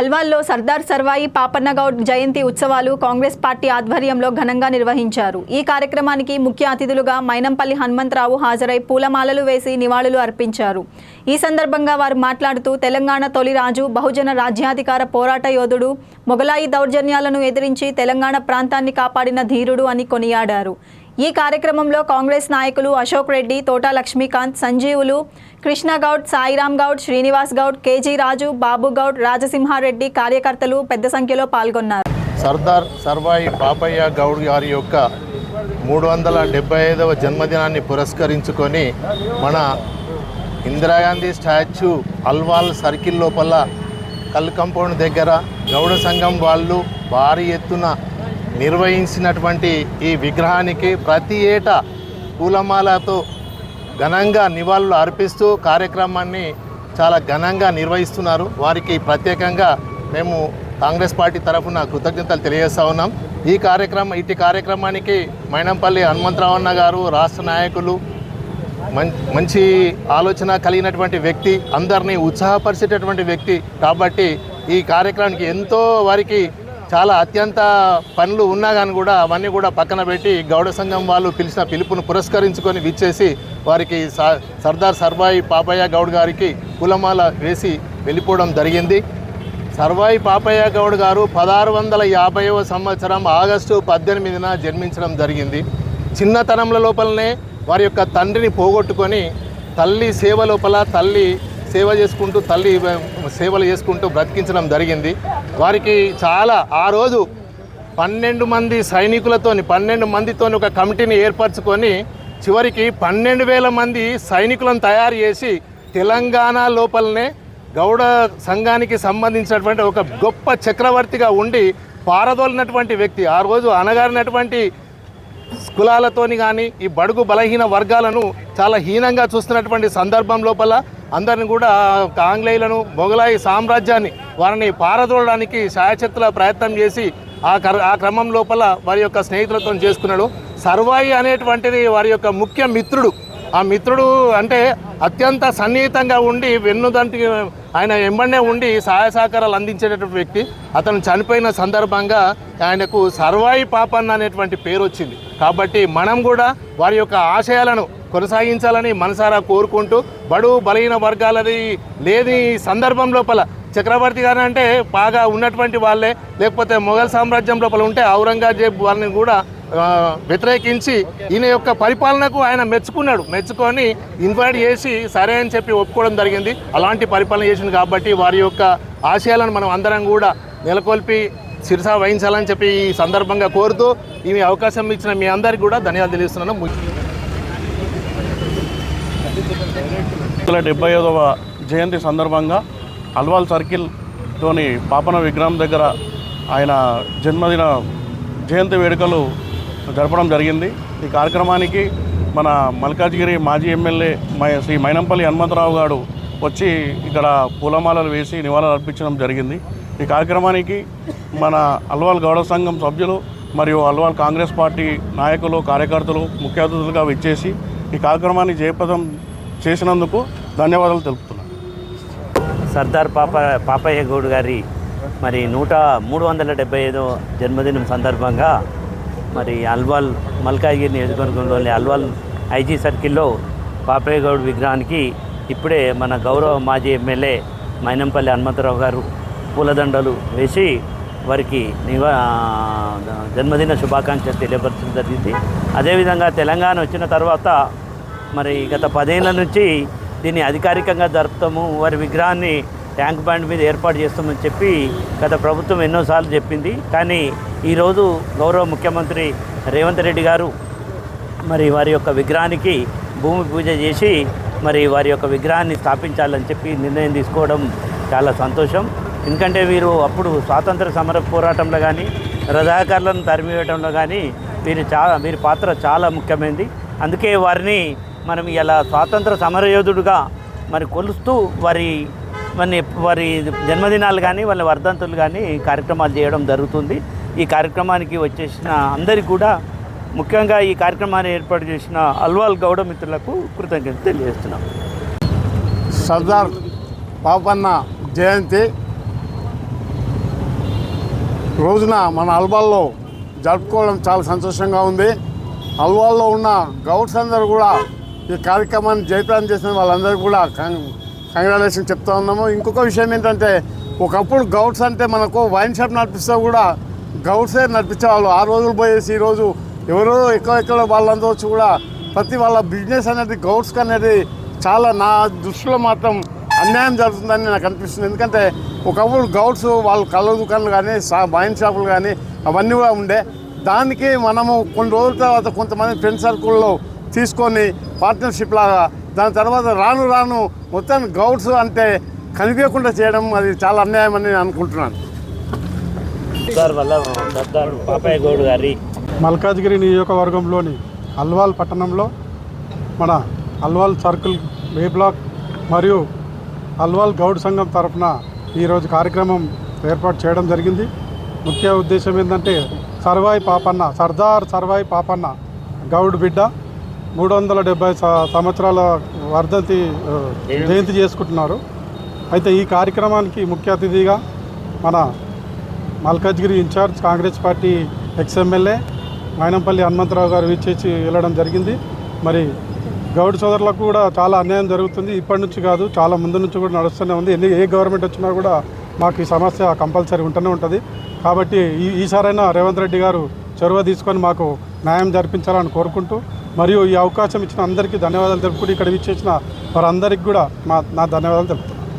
హల్వాల్లో సర్దార్ సర్వాయి పాపన్నగౌడ్ జయంతి ఉత్సవాలు కాంగ్రెస్ పార్టీ ఆధ్వర్యంలో ఘనంగా నిర్వహించారు. ఈ కార్యక్రమానికి ముఖ్య అతిథులుగా మైనంపల్లి హనుమంతరావు హాజరై పూలమాలలు వేసి నివాళులు అర్పించారు. ఈ సందర్భంగా వారు మాట్లాడుతూ తెలంగాణ తొలి రాజు బహుజన రాజ్యాధికార పోరాట యోధుడు మొగలాయి దౌర్జన్యాలను ఎదిరించి తెలంగాణ ప్రాంతాన్ని కాపాడిన ధీరుడు అని కొనియాడారు. ఈ కార్యక్రమంలో కాంగ్రెస్ నాయకులు అశోక్ రెడ్డి తోటా లక్ష్మీకాంత్ సంజీవులు కృష్ణగౌడ్ సాయిరామ్ గౌడ్ శ్రీనివాస్ గౌడ్ కేజీ రాజు బాబు గౌడ్ రాజసింహారెడ్డి కార్యకర్తలు పెద్ద సంఖ్యలో పాల్గొన్నారు. సర్దార్ సర్వాయి పాపయ్య గౌడ్ గారి యొక్క మూడు వందల డెబ్బై ఐదవ జన్మదినాన్ని పురస్కరించుకొని మన ఇందిరాగాంధీ స్టాచ్యూ అల్వాల్ సర్కిల్ లోపల కల్ కంపౌండ్ దగ్గర గౌడ సంఘం వాళ్ళు భారీ ఎత్తున నిర్వహించినటువంటి ఈ విగ్రహానికి ప్రతి ఏటా పూలమాలతో ఘనంగా నివాళులు అర్పిస్తూ కార్యక్రమాన్ని చాలా ఘనంగా నిర్వహిస్తున్నారు. వారికి ప్రత్యేకంగా మేము కాంగ్రెస్ పార్టీ తరఫున కృతజ్ఞతలు తెలియజేస్తా ఉన్నాం. ఈ కార్యక్రమం ఇటు కార్యక్రమానికి మైనంపల్లి హనుమంతరావన్న గారు రాష్ట్ర నాయకులు మం మంచి ఆలోచన కలిగినటువంటి వ్యక్తి అందరినీ ఉత్సాహపరిచేటటువంటి వ్యక్తి కాబట్టి ఈ కార్యక్రమానికి ఎంతో వారికి చాలా అత్యంత పనులు ఉన్నా కానీ కూడా అవన్నీ కూడా పక్కన పెట్టి గౌడ సంఘం వాళ్ళు పిలిచిన పిలుపును పురస్కరించుకొని విచ్చేసి వారికి స- సర్దార్ సర్వాయి పాపయ్య గౌడ్ గారికి కులమాల వేసి వెళ్ళిపోవడం జరిగింది. సర్వాయి పాపయ్య గౌడ్ గారు పదహారు వందల యాభైవ సంవత్సరం ఆగస్టు పద్దెనిమిదిన జన్మించడం జరిగింది. చిన్నతనంలో లోపలనే వారి యొక్క తండ్రిని పోగొట్టుకొని తల్లి సేవ లోపల తల్లి సేవ చేసుకుంటూ తల్లి సేవలు చేసుకుంటూ బ్రతికించడం జరిగింది. వారికి చాలా ఆ రోజు పన్నెండు మంది సైనికులతోని పన్నెండు మందితోని ఒక కమిటీని ఏర్పరచుకొని చివరికి పన్నెండు వేల మంది సైనికులను తయారు చేసి తెలంగాణ లోపలనే గౌడ సంఘానికి సంబంధించినటువంటి ఒక గొప్ప చక్రవర్తిగా ఉండి పారదోలినటువంటి వ్యక్తి. ఆ రోజు అనగారినటువంటి కులాలతోని కానీ ఈ బడుగు బలహీన వర్గాలను చాలా హీనంగా చూస్తున్నటువంటి సందర్భం లోపల అందరిని కూడా ఆంగ్లేయులను మొఘలాయి సామ్రాజ్యాన్ని వారిని పారదోలడానికి శాయశక్తుల ప్రయత్నం చేసి ఆ క్ర ఆ క్రమం లోపల వారి యొక్క స్నేహితులతో చేసుకున్నాడు. సర్వాయి అనేటువంటిది వారి యొక్క ముఖ్య మిత్రుడు. ఆ మిత్రుడు అంటే అత్యంత సన్నిహితంగా ఉండి వెన్నుదంటి ఆయన ఎంబడే ఉండి సహాయ సహకారాలు అందించేటటువంటి వ్యక్తి. అతను చనిపోయిన సందర్భంగా ఆయనకు సర్వాయి పాపన్న అనేటువంటి పేరు వచ్చింది కాబట్టి మనం కూడా వారి యొక్క ఆశయాలను కొనసాగించాలని మనసారా కోరుకుంటూ బడు బలహీన వర్గాలది లేని సందర్భం లోపల చక్రవర్తి గారు అంటే బాగా ఉన్నటువంటి వాళ్ళే. లేకపోతే మొఘల్ సామ్రాజ్యం లోపల ఉంటే ఔరంగజేబ్ వాళ్ళని కూడా వ్యతిరేకించి ఈయన యొక్క పరిపాలనకు ఆయన మెచ్చుకున్నాడు. మెచ్చుకొని ఇన్వైట్ చేసి సరే అని చెప్పి ఒప్పుకోవడం జరిగింది. అలాంటి పరిపాలన చేసింది కాబట్టి వారి యొక్క ఆశయాలను మనం అందరం కూడా నెలకొల్పి శిరసా వహించాలని చెప్పి ఈ సందర్భంగా కోరుతూ ఈ అవకాశం ఇచ్చిన మీ అందరికీ కూడా ధన్యవాదాలు తెలియజేస్తున్నాను. వందల డెబ్బై ఐదవ జయంతి సందర్భంగా అల్వాల్ సర్కిల్లోని పాపన విగ్రహం దగ్గర ఆయన జన్మదిన జయంతి వేడుకలు జరపడం జరిగింది. ఈ కార్యక్రమానికి మన మల్కాజ్గిరి మాజీ ఎమ్మెల్యే మై శ్రీ మైనంపల్లి హనుమంతరావు గారు వచ్చి ఇక్కడ పూలమాలలు వేసి నివాళులు అర్పించడం జరిగింది. ఈ కార్యక్రమానికి మన అల్వాల్ గౌడ సంఘం సభ్యులు మరియు అల్వాల్ కాంగ్రెస్ పార్టీ నాయకులు కార్యకర్తలు ముఖ్య అతిథులుగా విచ్చేసి ఈ కార్యక్రమాన్ని జయప్రదం చేసినందుకు ధన్యవాదాలు తెలుపుతున్నాను సర్దార్ పాప పాపయ్య గౌడ్ గారి మరి నూట మూడు వందల డెబ్బై ఐదో జన్మదినం సందర్భంగా మరి అల్వాల్ మల్కాజ్గిరి నియోజకవర్గంలోని అల్వాల్ ఐజీ సర్కిల్లో పాపయ్య గౌడ్ విగ్రహానికి ఇప్పుడే మన గౌరవ మాజీ ఎమ్మెల్యే మైనంపల్లి హనుమంతరావు గారు పూలదండలు వేసి వారికి నివా జన్మదిన శుభాకాంక్షలు తెలియపరచడం జరిగింది. అదేవిధంగా తెలంగాణ వచ్చిన తర్వాత మరి గత పదేళ్ళ నుంచి దీన్ని అధికారికంగా జరుపుతాము వారి విగ్రహాన్ని ట్యాంక్ బ్యాండ్ మీద ఏర్పాటు చేస్తామని చెప్పి గత ప్రభుత్వం ఎన్నోసార్లు చెప్పింది. కానీ ఈరోజు గౌరవ ముఖ్యమంత్రి రేవంత్ రెడ్డి గారు మరి వారి యొక్క విగ్రహానికి భూమి పూజ చేసి మరి వారి యొక్క విగ్రహాన్ని స్థాపించాలని చెప్పి నిర్ణయం తీసుకోవడం చాలా సంతోషం. ఎందుకంటే వీరు అప్పుడు స్వాతంత్ర సమర పోరాటంలో కానీ రజాకారులను తరిమివేయడంలో కానీ వీరి చాలా వీరి పాత్ర చాలా ముఖ్యమైనది అందుకే వారిని మనం ఇలా స్వాతంత్ర సమరయోధుడుగా మరి కొలుస్తూ వారి మరి వారి జన్మదినాలు కానీ వాళ్ళ వర్ధంతులు కానీ కార్యక్రమాలు చేయడం జరుగుతుంది. ఈ కార్యక్రమానికి వచ్చేసిన అందరికీ కూడా ముఖ్యంగా ఈ కార్యక్రమాన్ని ఏర్పాటు చేసిన అల్వాల్ గౌడ మిత్రులకు కృతజ్ఞత తెలియజేస్తున్నాం. సర్దార్ పాపన్న జయంతి రోజున మన అల్వాల్లో జరుపుకోవడం చాలా సంతోషంగా ఉంది. అల్వాల్లో ఉన్న గౌడ్స్ అందరూ కూడా ఈ కార్యక్రమాన్ని జయప్రదం చేసిన వాళ్ళందరూ కూడా కంగ్రాచులేషన్ చెప్తా ఉన్నాము. ఇంకొక విషయం ఏంటంటే ఒకప్పుడు గౌడ్స్ అంటే మనకు వైన్ షాప్ నడిపిస్తే కూడా గౌడ్సే నడిపించేవాళ్ళు. ఆ రోజులు పోయేసి ఈరోజు ఎవరో ఎక్కడెక్కడ వాళ్ళందరూ వచ్చి కూడా ప్రతి వాళ్ళ బిజినెస్ అనేది గౌడ్స్కి అనేది చాలా నా దృష్టిలో మాత్రం అన్యాయం జరుగుతుందని నాకు అనిపిస్తుంది. ఎందుకంటే ఒకప్పుడు గౌడ్స్ వాళ్ళు కళ్ళ దుకాణాలు కానీ సా వైన్ షాపులు కానీ అవన్నీ కూడా ఉండే. దానికి మనము కొన్ని రోజుల తర్వాత కొంతమంది ఫ్రెండ్ సర్కిల్లో తీసుకొని పార్ట్నర్షిప్ లాగా దాని తర్వాత రాను రాను మొత్తం గౌడ్స్ అంటే కనిపించకుండా చేయడం అది చాలా అన్యాయం అని నేను అనుకుంటున్నాను. సర్దార్ వల్ల సర్దార్ పాపయ్య గౌడ్ గారి మల్కాజ్గిరి నియోజకవర్గంలోని అల్వాల్ పట్టణంలో మన అల్వాల్ సర్కిల్ ఏ బ్లాక్ మరియు అల్వాల్ గౌడ్ సంఘం తరఫున ఈరోజు కార్యక్రమం ఏర్పాటు చేయడం జరిగింది. ముఖ్య ఉద్దేశం ఏంటంటే సర్వాయి పాపన్న సర్దార్ సర్వాయి పాపన్న గౌడ్ బిడ్డ మూడు వందల డెబ్బై సంవత్సరాల వర్ధంతి జయంతి చేసుకుంటున్నారు. అయితే ఈ కార్యక్రమానికి ముఖ్య అతిథిగా మన Malkajgiri incharge Congress party ex MLA Mynampally Hanumantharao గారు విచ్చేసి వెళ్ళడం జరిగింది. మరి గౌడ్ సోదరులకు కూడా చాలా అన్యాయం జరుగుతుంది. ఇప్పటి నుంచి కాదు చాలా ముందు నుంచి కూడా నడుస్తూనే ఉంది. ఎన్ని ఏ గవర్నమెంట్ వచ్చినా కూడా మాకు ఈ సమస్య కంపల్సరీ ఉంటూనే ఉంటుంది. కాబట్టి ఈ ఈసారైనా రేవంత్ రెడ్డి గారు చొరవ తీసుకొని మాకు న్యాయం జరిపించాలని కోరుకుంటూ మరియు ఈ అవకాశం ఇచ్చిన అందరికీ ధన్యవాదాలు తెలుపుకుంటూ ఇక్కడ విచ్చేసిన వారందరికీ కూడా మా నా ధన్యవాదాలు తెలుపుతాను